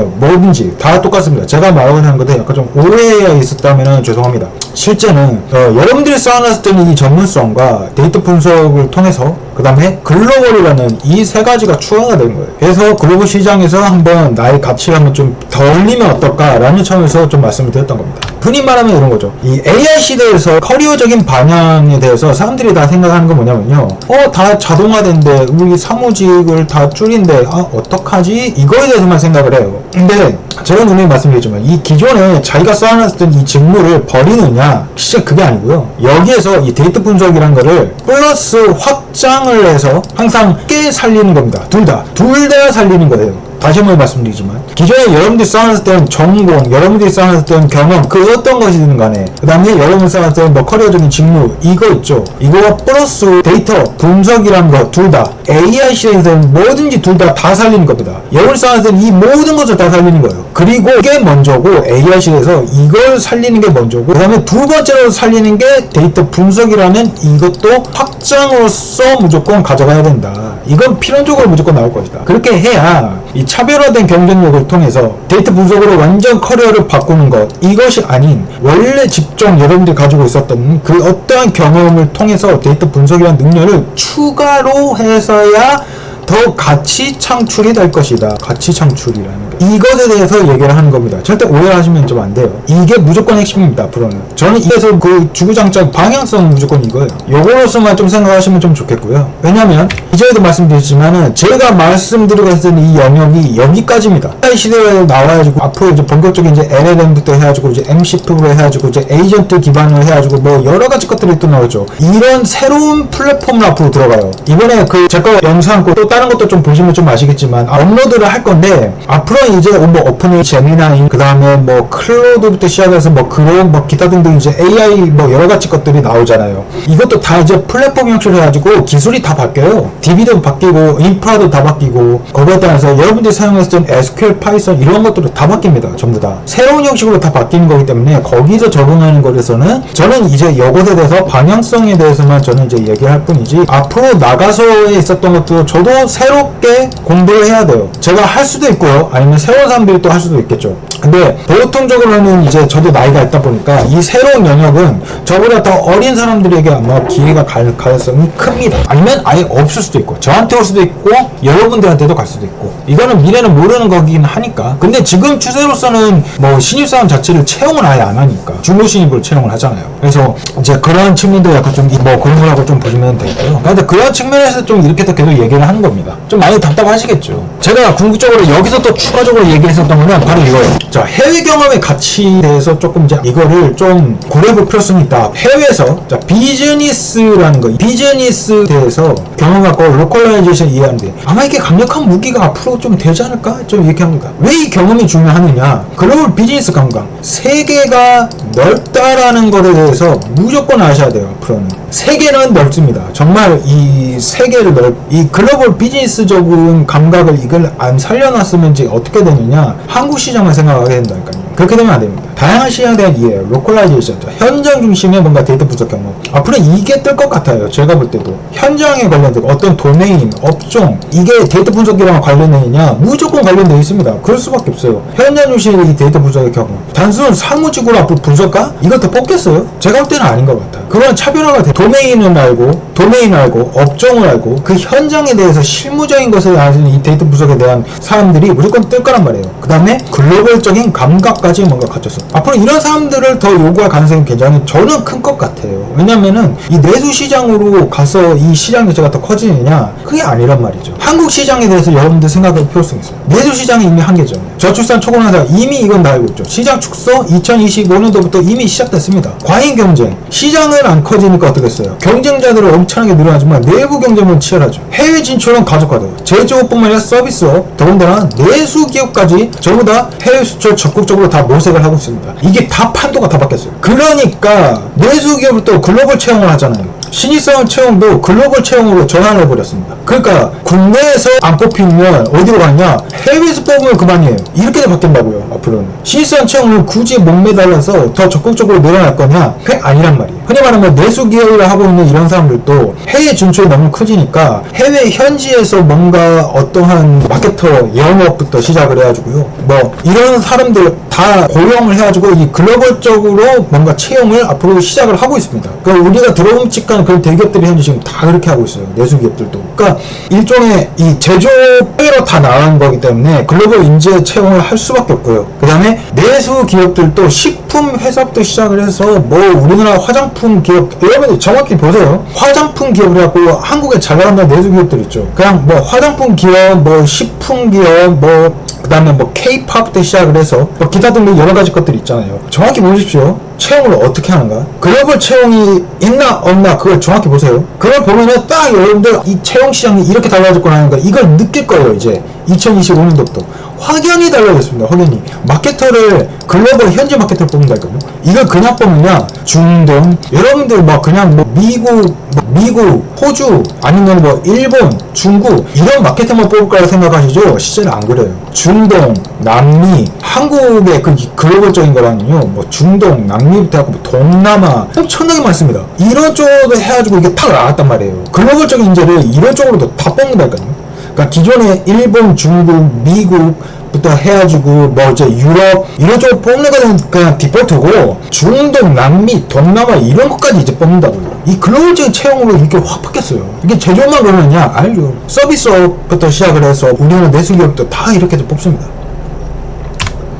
뭐든지 다 똑같습니다. 제가 말하는 것에 약간 좀 오해가 있었다면 죄송합니다. 실제는 어, 여러분들이 쌓아놨을 때는 이 전문성과 데이터 분석을 통해서 그 다음에 글로벌이라는 이 세 가지가 추가가 된 거예요. 그래서 글로벌 시장에서 한번 나의 가치를 한번 좀 더 올리면 어떨까라는 차원에서 좀 말씀을 드렸던 겁니다. 흔히 말하면 이런 거죠. 이 AI 시대에서 커리어적인 방향에 대해서 사람들이 다 생각하는 건 뭐냐면요. 어, 다 자동화된데 우리 사무직을 다 줄인데 아, 어떡하지? 이거에 대해서만 생각을 해요. 근데 제가 분명히 말씀드렸지만 이 기존에 자기가 쌓아놨던 이 직무를 버리느냐 진짜 그게 아니고요. 여기에서 이 데이터 분석이란 거를 플러스 확장을 해서 항상 깨 살리는 겁니다. 둘 다. 둘 다 살리는 거예요. 다시 한번 말씀드리지만 기존에 여러분들이 쌓아놨던 전공, 여러분들이 쌓아놨던 경험 그 어떤 것이든 간에 그 다음에 여러분이 쌓아놨던 뭐 커리어적인 직무 이거 있죠. 이거와 플러스 데이터 분석이란 거 둘 다 AI 시대에서는 뭐든지 둘 다 다 살리는 겁니다. 여러분이 쌓아놨던 이 모든 것을 다 살리는 거예요. 그리고 이게 먼저고 AI 시대에서 이걸 살리는 게 먼저고 그 다음에 두 번째로 살리는 게 데이터 분석이라는 이것도 확장으로서 무조건 가져가야 된다. 이건 필연적으로 무조건 나올 것이다. 그렇게 해야 이 차별화된 경쟁력을 통해서 데이터 분석으로 완전 커리어를 바꾸는 것 이것이 아닌 원래 직종 여러분들이 가지고 있었던 그 어떠한 경험을 통해서 데이터 분석이라는 능력을 추가로 해서야 더 가치 창출이 될 것이다. 가치 창출이라는 게. 이것에 대해서 얘기를 하는 겁니다. 절대 오해하시면 좀 안 돼요. 이게 무조건 핵심입니다. 앞으로는. 저는 이래서 그 주구장창 방향성은 무조건 이거예요. 요거로서만 좀 생각하시면 좀 좋겠고요. 왜냐면 이전에도 말씀드렸지만은 제가 말씀드리고 했던 이 영역이 여기까지입니다. AI 시대에 나와가지고 앞으로 이제 본격적인 이제 LLM부터 해가지고 이제 MCP로 해가지고 이제 에이전트 기반으로 해가지고 뭐 여러 가지 것들이 또 나오죠. 이런 새로운 플랫폼을 앞으로 들어가요. 이번에 그 제거 영상 또 다른 것도 좀 보시면 좀 아시겠지만 아, 업로드를 할 건데 앞으로 이제 뭐 오픈이 제미나이 그 다음에 뭐 클로드부터 시작해서 뭐 그런 뭐 기타 등등 이제 AI 뭐 여러 가지 것들이 나오잖아요. 이것도 다 이제 플랫폼 형식으로 해가지고 기술이 다 바뀌어요. DB도 바뀌고 인프라도 다 바뀌고 거기에 따라서 여러분들이 사용했던 SQL, 파이썬 이런 것들도 다 바뀝니다. 전부 다 새로운 형식으로 다 바뀌는 거기 때문에 거기서 적응하는 것에서는 저는 이제 이것에 대해서 방향성에 대해서만 저는 이제 얘기할 뿐이지 앞으로 나가서에 있었던 것도 저도 새롭게 공부를 해야 돼요. 제가 할 수도 있고요. 아니면 새로운 사람들이 또 할 수도 있겠죠. 근데 보통적으로는 이제 저도 나이가 있다 보니까 이 새로운 영역은 저보다 더 어린 사람들에게 아마 기회가 갈 가능성이 큽니다. 아니면 아예 없을 수도 있고 저한테 올 수도 있고 여러분들한테도 갈 수도 있고 이거는 미래는 모르는 거긴 하니까 근데 지금 추세로서는 뭐 신입사원 자체를 채용을 아예 안 하니까 중고 신입을 채용을 하잖아요. 그래서 이제 그런 측면도 약간 좀 뭐 그런 거라고 좀 보시면 되고요. 근데 그런 측면에서 좀 이렇게 또 계속 얘기를 하는 겁니다. 좀 많이 답답하시겠죠. 제가 궁극적으로 여기서 또 추가 적으로 얘기했었던 거는 바로 이거예요. 자, 해외 경험의 가치에 대해서 조금 이제 이거를 좀 고려해볼 필요성이 있다. 해외에서 자, 비즈니스라는 거, 비즈니스에 대해서 경험하고 로컬라이제이션 이해하는데 아마 이게 강력한 무기가 앞으로 좀 되지 않을까? 좀 이렇게 합니다. 왜 이 경험이 중요하느냐? 글로벌 비즈니스 관광. 세계가 넓다라는 것에 대해서 무조건 아셔야 돼요, 앞으로는. 세계는 넓습니다. 정말 이 세계를 넓, 이 글로벌 비즈니스적인 감각을 이걸 안 살려놨으면 이제 어떻게 되느냐? 한국 시장만 생각하게 된다니까요. 그렇게 되면 안 됩니다. 다양한 시장에 대한 이해, 로컬라이제이션, 현장 중심의 뭔가 데이터 분석 경험. 앞으로 이게 뜰 것 같아요. 제가 볼 때도. 현장에 관련된 어떤 도메인, 업종, 이게 데이터 분석이랑 관련되느냐? 무조건 관련되어 있습니다. 그럴 수밖에 없어요. 현장 중심의 이 데이터 분석의 경험. 단순 사무직으로 앞으로 분석가? 더 뽑겠어요? 제가 볼 때는 아닌 것 같아요. 그건 차별화가 돼. 도메인을 알고, 도메인을 알고, 업종을 알고, 그 현장에 대해서 실무적인 것을 아는 이 데이터 분석에 대한 사람들이 무조건 뜰 거란 말이에요. 그 다음에 글로벌적인 감각까지 뭔가 갖췄어. 앞으로 이런 사람들을 더 요구할 가능성이 굉장히 저는 큰 것 같아요. 왜냐면은 이 내수 시장으로 가서 이 시장 자체가 더 커지느냐? 그게 아니란 말이죠. 한국 시장에 대해서 여러분들 생각할 필요성이 있어요. 내수 시장이 이미 한계죠. 저출산 초고령사 이미 이건 다 알고 있죠. 시장 축소 2025년도부터 이미 시작됐습니다. 과잉 경쟁. 시장을 안 커지니까 어떻 겠어요? 경쟁자들은 엄청나게 늘어나지만 내부 경쟁은 치열하죠. 해외 진출은 가속화돼요. 제조업뿐만 아니라 서비스업, 더군다나 내수 기업까지 전부 다 해외 수출 적극적으로 다 모색을 하고 있습니다. 이게 다 판도가 다 바뀌었어요. 그러니까 내수 기업을 또 글로벌 채용을 하잖아요. 신입사원 채용도 글로벌 채용으로 전환을 해버렸습니다. 그러니까 국내에서 안 뽑히면 어디로 가냐? 해외에서 뽑으면 그만이에요. 이렇게 바뀐다고요. 앞으로는 신입사원 채용을 굳이 목매달라서 더 적극적으로 늘어날 거냐? 그게 아니란 말이에요. 흔히 말하면 내수 기업을 하고 있는 이런 사람들도 해외 진출이 너무 커지니까 해외 현지에서 뭔가 어떠한 마케터 영업부터 시작을 해가지고요. 뭐 이런 사람들 다 고용을 해가지고 이 글로벌적으로 뭔가 채용을 앞으로 시작을 하고 있습니다. 그러니까 우리가 들어옴직한 그런 대기업들이 현재 지금 다 그렇게 하고 있어요. 내수 기업들도. 그러니까 일종의 이 제조 회로 다 나간 거기 때문에 글로벌 인재 채용을 할 수밖에 없고요. 그 다음에 내수 기업들도 식품 회사부터 시작을 해서 뭐 우리나라 화장품 기업 여러분들 정확히 보세요. 화장품 기업을 해갖고 한국에 잘 나가는 내수 기업들 있죠. 그냥 뭐 화장품 기업, 뭐 식품 기업, 뭐 그 다음에 뭐 K-팝부터 시작을 해서 뭐 기타 등등 여러 가지 것들이 있잖아요. 정확히 보십시오. 채용을 어떻게 하는가? 글로벌 채용이 있나 없나 그걸 정확히 보세요. 그걸 보면은 딱 여러분들 이 채용 시장이 이렇게 달라졌구나 하는 거 이걸 느낄 거예요. 이제 2025년도부터 확연히 달라졌습니다. 확연히 마케터를 글로벌 현지 마케터를 뽑는다니까요. 이걸 그냥 뽑느냐? 중동 여러분들 뭐 그냥 뭐 미국 뭐 미국 호주 아니면 뭐 일본 중국 이런 마케터만 뽑을 거라 생각하시죠? 실제는 안 그래요. 중동 남미 한국의 그 글로벌적인 거라는요. 뭐 중동 남미부터 하고 뭐 동남아 엄청나게 많습니다. 이런 쪽으로 해가지고 이게 탁 나왔단 말이에요. 글로벌적인 인재를 이런 쪽으로도 다 뽑는다니까요. 그러니까 기존에 일본, 중국, 미국 부터 해가지고 뭐 이제 유럽 이런 쪽 뽑는 거는 그냥 디폴트고 중동, 남미, 동남아 이런 것까지 이제 뽑는다고요. 이 글로벌적인 채용으로 이렇게 확 바뀌었어요. 이게 제조만 그러느냐? 알죠. 서비스업부터 시작을 해서 우리나라 내수기업도 다 이렇게 뽑습니다.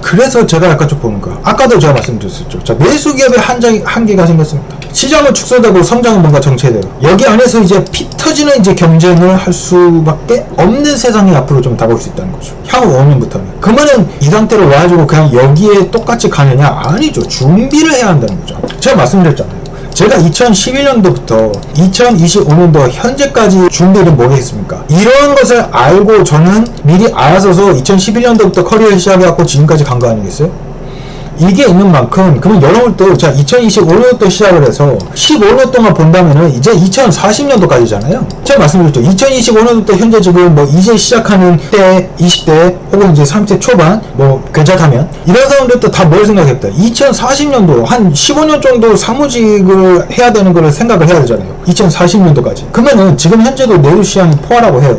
그래서 제가 약간 좀 보는 거야. 아까도 제가 말씀드렸었죠. 자, 내수 기업의 한장, 한계가 생겼습니다. 시장은 축소되고 성장은 뭔가 정체돼요. 여기 안에서 이제 피 터지는 이제 경쟁을 할 수밖에 없는 세상이 앞으로 좀 다가올 수 있다는 거죠. 향후 5년부터는. 그러면은 이 상태로 와가지고 그냥 여기에 똑같이 가느냐? 아니죠. 준비를 해야 한다는 거죠. 제가 말씀드렸잖아요. 제가 2011년도부터 2025년도 현재까지 준비를 뭐겠습니까? 이런 것을 알고 저는 미리 알아서서 2011년도부터 커리어 시작해갖고 지금까지 간 거 아니겠어요? 이게 있는 만큼 그러면 여러분도 자 2025년부터 시작을 해서 15년 동안 본다면은 이제 2040년도까지잖아요. 제가 말씀드렸죠. 2025년부터 현재 지금 뭐 이제 시작하는 때 20대 혹은 이제 30대 초반 뭐 괜찮다면 이런 사람들도 다 뭘 생각했다. 2040년도 한 15년 정도 사무직을 해야 되는 거를 생각을 해야 되잖아요. 2040년도까지. 그러면은 지금 현재도 내수 시장이 포화라고 해요.